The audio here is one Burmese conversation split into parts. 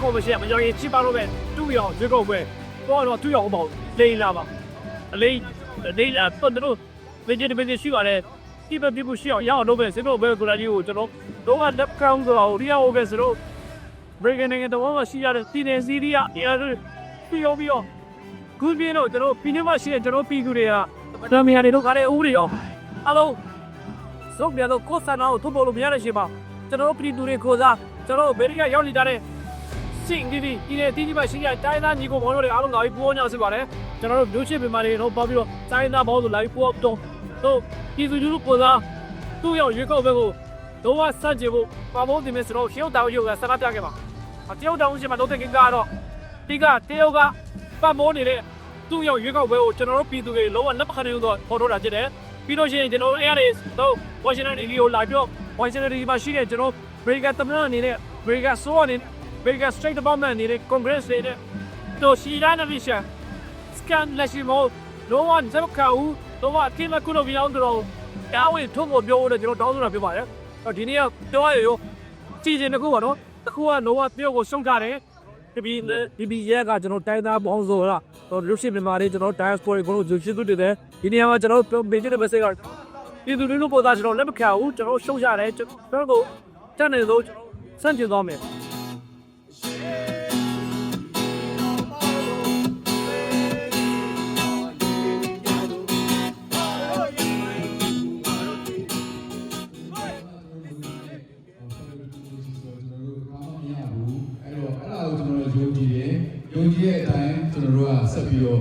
ကောမရှိမကြောင်ရင်ချိပါတော့ပဲတူရောင်ရွေးကောက်ပွဲတော့တော့တူရောင်ပေါ့လိန်လာပါအလေးလိန်လာတော့တို့ဗီဒီယိုဗီဒီယိုရှိပါတယ်ဒီပဲဒီဘူးရှိအောင်ရအောင်လုပ်ပဲစေတော့ဘယ်ကိုလာကြီးကိုကျွန်တော်တော့ကလက်ကောင်းဆိုတော့ဒီအောင်ပဲဆိုတော့ breaking နိုင်ငံတော်မှာရှိရတဲ့တီနေစီးရီးယားအဲပြီးရောပြီးရောခုပြင်းတော့ကျွန်တော်ပြီးနေမှရှိတဲ့ကျွန်တော်ပြီးသူတွေကတမယာတွေတို့ခါတဲ့ဦးတွေရောအလုံးစုပ်ပြတော့ကိုယ်ဆန္ဒကိုထုတ်ပေါ်လို့မရတဲ့ရှင်ပါကျွန်တော်ပြည်သူတွေကိုစားကျွန်တော်ဘယ်တွေကရောက်နေကြတဲ့ စင်ဒီဒီဒီနေ့ဒီဒီမှာရှိရတိုင်းသားညီကိုဘောင်းတို့တွေအားလုံးလာပြီးပူအောင်ညစစ်ပါတယ်ကျွန်တော်တို့မျိုးချစ်ပင်မာတွေတော့ပေါပြီးတော့တိုင်းသားဘောင်းတို့လာပြီးပူအောင်တော့တို့ပြည်သူလူထုကိုစားသူ့ရောက်ရွေးကောက်ပွဲကိုတော့ဝစန့်ကြဖို့ပါဖို့ဒီမဲ့ဆိုတော့ရှေ့တောင်ရုပ်ကစကားပြခဲ့ပါအတယောက်တောင်ရှိမှတော့တဲ့ကင်ကတော့ဒီကတယောက်ကပတ်မိုးနေတဲ့သူ့ရောက်ရွေးကောက်ပွဲကိုကျွန်တော်တို့ပြည်သူတွေလုံးဝလက်မခံနိုင်ဘူးတော့ဖော်ထုတ်တာဖြစ်တယ်ပြီးလို့ရှိရင်ကျွန်တော်အဲ့ရတော့ Washington DC ကိုလာပြီးတော့ Washington DC မှာရှိတဲ့ကျွန်တော် Breaker သမ္မတအနေနဲ့ Breaker ဆိုအနေနဲ့ Vegas State Department နေတဲ့ Congress နေတဲ့တို့ရှိရတဲ့ mission scan လက်ရှိမို့လောကဇက်ခါဦးလောကအကိမကုလို့ပြောင်းတော့တာဝေထုံးဖို့ပြောလို့ကျွန်တော်တောင်းဆိုတာဖြစ်ပါတယ်အဲ့ဒီနေ့ကပြောရရောကြည်စင်တစ်ခုပါနော်တစ်ခုကလောကပြုတ်ကိုရှုံးထားတယ်ဒီဘီဒီဘီရဲကကျွန်တော်တိုင်းသားပေါင်းဆိုတော့တော့လူရှိမြန်မာတွေကျွန်တော် diaspora ကိုကျွန်တော်ရှိသူတွေတယ်ဒီနေရာမှာကျွန်တော်ပင်ကျတဲ့ message ကပြည်သူလူထုပေါ်သားကျွန်တော်လက်မခံဘူးကျွန်တော်ရှုံးရတယ်ကျွန်တော်တို့တက်နေလို့ကျွန်တော်စန့်ကျင်သွားမယ် တိုင်းကျွန်တော်တို့ကဆက်ပြီးတော့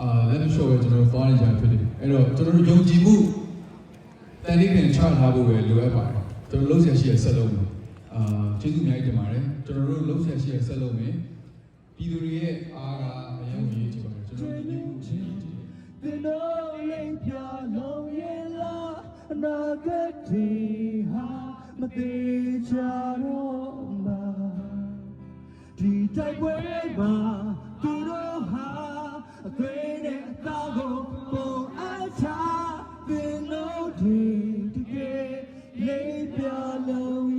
အာလက်မလျှော့ပဲကျွန်တော်တို့ follow ကြဖြစ်တယ်အဲ့တော့ကျွန်တော်တို့ယုံကြည်မှုတန်လေးပြန်ချထားဖို့ပဲလိုအပ်ပါတယ်ကျွန်တော်လုံးဆက်ရှိရဆက်လုံးမယ်အာကျေးဇူးအများကြီးတင်ပါတယ်ကျွန်တော်တို့လုံးဆက်ရှိရဆက်လုံးမယ်ပြည်သူတွေရဲ့အားကအရင်ကိုရေးကြည့်ပါတယ်ကျွန်တော်တို့ညီမှုချင်းရေးကြည့်တယ် The knowing pure long la nagati ha mate charo ma ဒီတိုက်ပွဲမှာ လေးပြလုံး